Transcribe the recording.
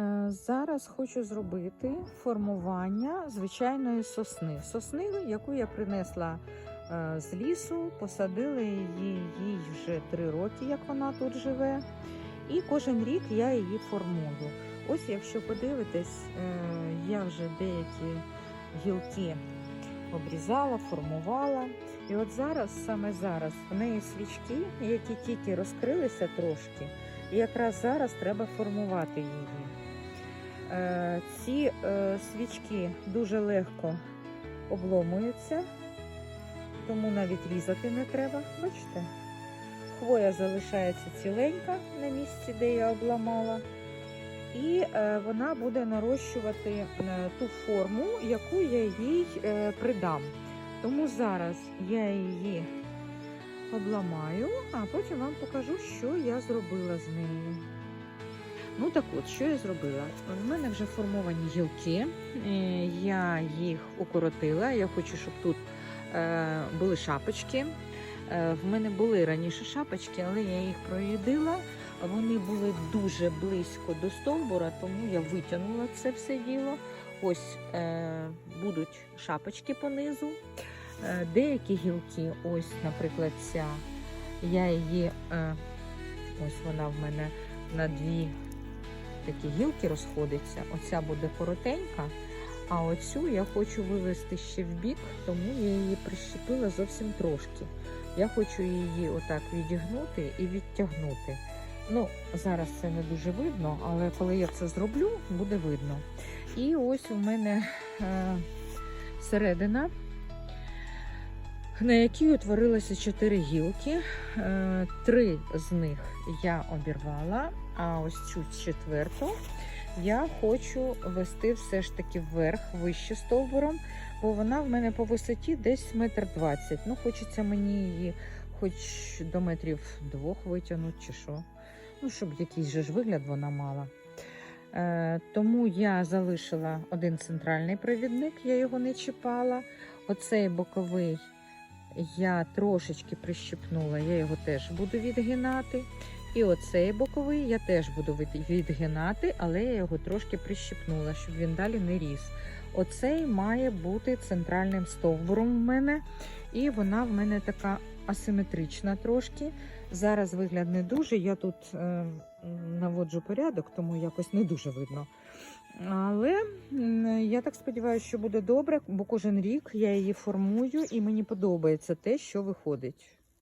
Е, Зараз хочу зробити формування звичайної сосни. Сосни, яку я принесла е, з лісу, посадили її їй вже три роки, як вона тут живе. І кожен рік я її формую. Ось, якщо подивитесь, е, я вже деякі гілки обрізала, формувала. І от зараз, саме зараз, в неї свічки, які тільки розкрилися трошки, і якраз зараз треба формувати її. Е, Ці е, свічки дуже легко обломуються, тому навіть різати не треба. Бачите? Хвоя залишається ціленька на місці, де я обламала. І е, вона буде нарощувати ту форму, яку я їй придам. Тому зараз я її обламаю, а потім вам покажу, що я зробила з нею. Ну так от, що я зробила? У мене вже формовані гілки, е, я їх укоротила. Я хочу, щоб тут е, були шапочки. Е, В мене були раніше шапочки, але я їх проїдила. Вони були дуже близько до стовбура, тому я витягнула це все діло. Ось будуть шапочки понизу. Деякі гілки, ось, наприклад, ця, я її, ось вона в мене на дві такі гілки розходиться. Оця буде коротенька, а оцю я хочу вивести ще в бік, тому я її прищепила зовсім трошки. Я хочу її отак відігнути і відтягнути. Ну, зараз це не дуже видно, але коли я це зроблю, буде видно. І ось у мене е, середина, на якій утворилося чотири гілки. Е, три з них я обірвала, а ось цю четверту я хочу вести все ж таки вверх, вище стовбуром, бо вона в мене по висоті десь метр двадцять. Ну, хочеться мені її хоч до метрів двох витягнути, чи що. Ну, щоб якийсь же ж вигляд вона мала. Е, тому я залишила один центральний провідник, я його не чіпала. Оцей боковий я трошечки прищипнула, я його теж буду відгинати. І оцей боковий я теж буду відгинати, але я його трошки прищипнула, щоб він далі не ріс. Оцей має бути центральним стовбуром в мене, і вона в мене така асиметрична трошки. Зараз вигляд не дуже. Я тут е, наводжу порядок, тому якось не дуже видно. Але я так сподіваюся, що буде добре, бо кожен рік я її формую і мені подобається те, що виходить.